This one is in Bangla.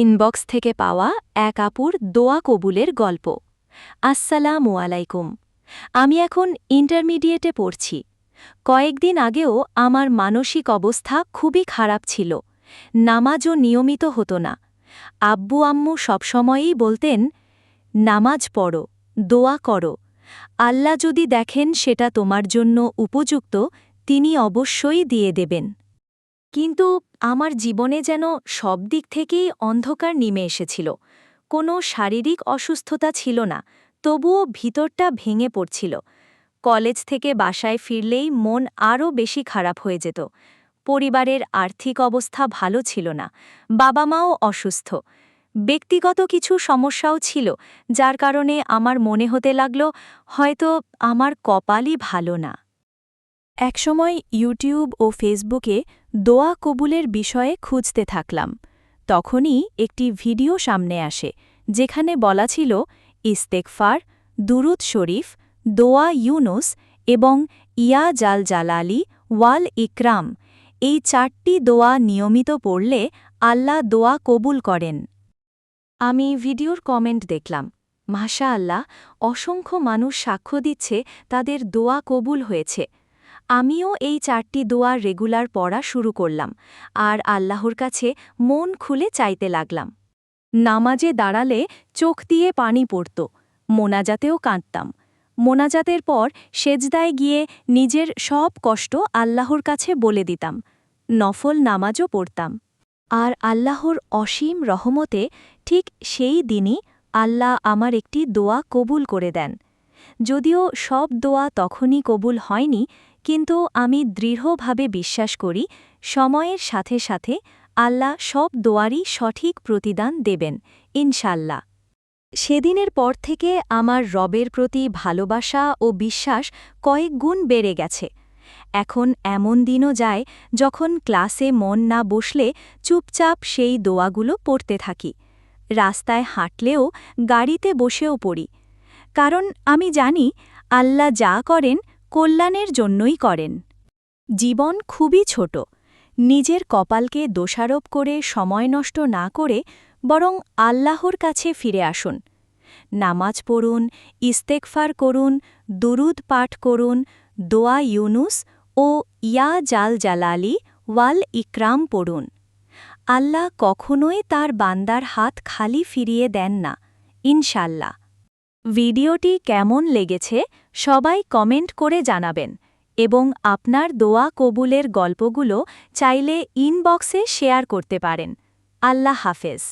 ইনবক্স থেকে পাওয়া এক আপুর দোয়া কবুলের গল্প। আসসালামু আলাইকুম। আমি এখন ইন্টারমিডিয়েটে পড়ছি। কয়েকদিন আগেও আমার মানসিক অবস্থা খুবই খারাপ ছিল। নামাজও নিয়মিত হতো না। আব্বু আম্মু সবসময়ই বলতেন, নামাজ পড়ো, দোয়া করো। আল্লাহ যদি দেখেন সেটা তোমার জন্য উপযুক্ত, তিনি অবশ্যই দিয়ে দেবেন। কিন্তু আমার জীবনে যেন সব দিক থেকেই অন্ধকার নেমে এসেছিল। কোনো শারীরিক অসুস্থতা ছিল না, তবুও ভিতরটা ভেঙে পড়ছিল। কলেজ থেকে বাসায় ফিরলেই মন আরও বেশি খারাপ হয়ে যেত। পরিবারের আর্থিক অবস্থা ভালো ছিল না বাবা মাও অসুস্থ। ব্যক্তিগত কিছু সমস্যাও ছিল, যার কারণে আমার মনে হতে লাগল, হয়তো আমার কপালই ভালো না। একসময় ইউটিউব ও ফেসবুকে দোয়া কবুলের বিষয়ে খুঁজতে থাকলাম। তখনই একটি ভিডিও সামনে আসে, যেখানে বলা ছিল ইস্তেকফার দুরুদ শরীফ, দোয়া ইউনুস এবং ইয়া জাল জালালি ওয়াল ইকরাম। এই চারটি দোয়া নিয়মিত পড়লে আল্লাহ দোয়া কবুল করেন। আমি ভিডিওর কমেন্ট দেখলাম মাশা আল্লাহ অসংখ্য মানুষ সাক্ষ্য দিচ্ছে তাদের দোয়া কবুল হয়েছে। আমিও এই চারটি দোয়া রেগুলার পড়া শুরু করলাম, আর আল্লাহর কাছে মন খুলে চাইতে লাগলাম। নামাজে দাঁড়ালে চোখ দিয়ে পানি পড়ত, মোনাজাতেও কাঁদতাম। মোনাজাতের পর সেজদায় গিয়ে নিজের সব কষ্ট আল্লাহর কাছে বলে দিতাম, নফল নামাজও পড়তাম। আর আল্লাহর অসীম রহমতে ঠিক সেই দিনই আল্লাহ আমার একটি দোয়া কবুল করে দেন। যদিও সব দোয়া তখনই কবুল হয়নি কিন্তু আমি দৃঢ়ভাবে বিশ্বাস করি, সময়ের সাথে সাথে আল্লাহ সব দোয়ারই সঠিক প্রতিদান দেবেন ইনশাল্লাহ সেদিনের পর থেকে আমার রবের প্রতি ভালোবাসা ও বিশ্বাস কয়েক গুণ বেড়ে গেছে। এখন এমন দিনও যায় যখন ক্লাসে মন না বসলে চুপচাপ সেই দোয়াগুলো পড়তে থাকি। রাস্তায় হাঁটলেও গাড়িতে বসেও পড়ি। কারণ আমি জানি, আল্লাহ যা করেন কল্যাণের জন্যই করেন। জীবন খুবই ছোট। নিজের কপালকে দোষারোপ করে, সময় নষ্ট না করে বরং আল্লাহর কাছে ফিরে আসুন। নামাজ পড়ুন ইস্তেকফার করুন, দুরুদ পাঠ করুন, দোয়া ইউনুস ও ইয়া জাল জালালি ওয়াল ইকরাম পড়ুন। আল্লাহ কখনোই তার বান্দার হাত খালি ফিরিয়ে দেন না, ইনশাল্লাহ। ভিডিওটি কেমন লেগেছে সবাই কমেন্ট করে জানাবেন এবং আপনার দোয়া কবুলের গল্পগুলো চাইলে ইনবক্সে শেয়ার করতে পারেন। আল্লাহ হাফেজ।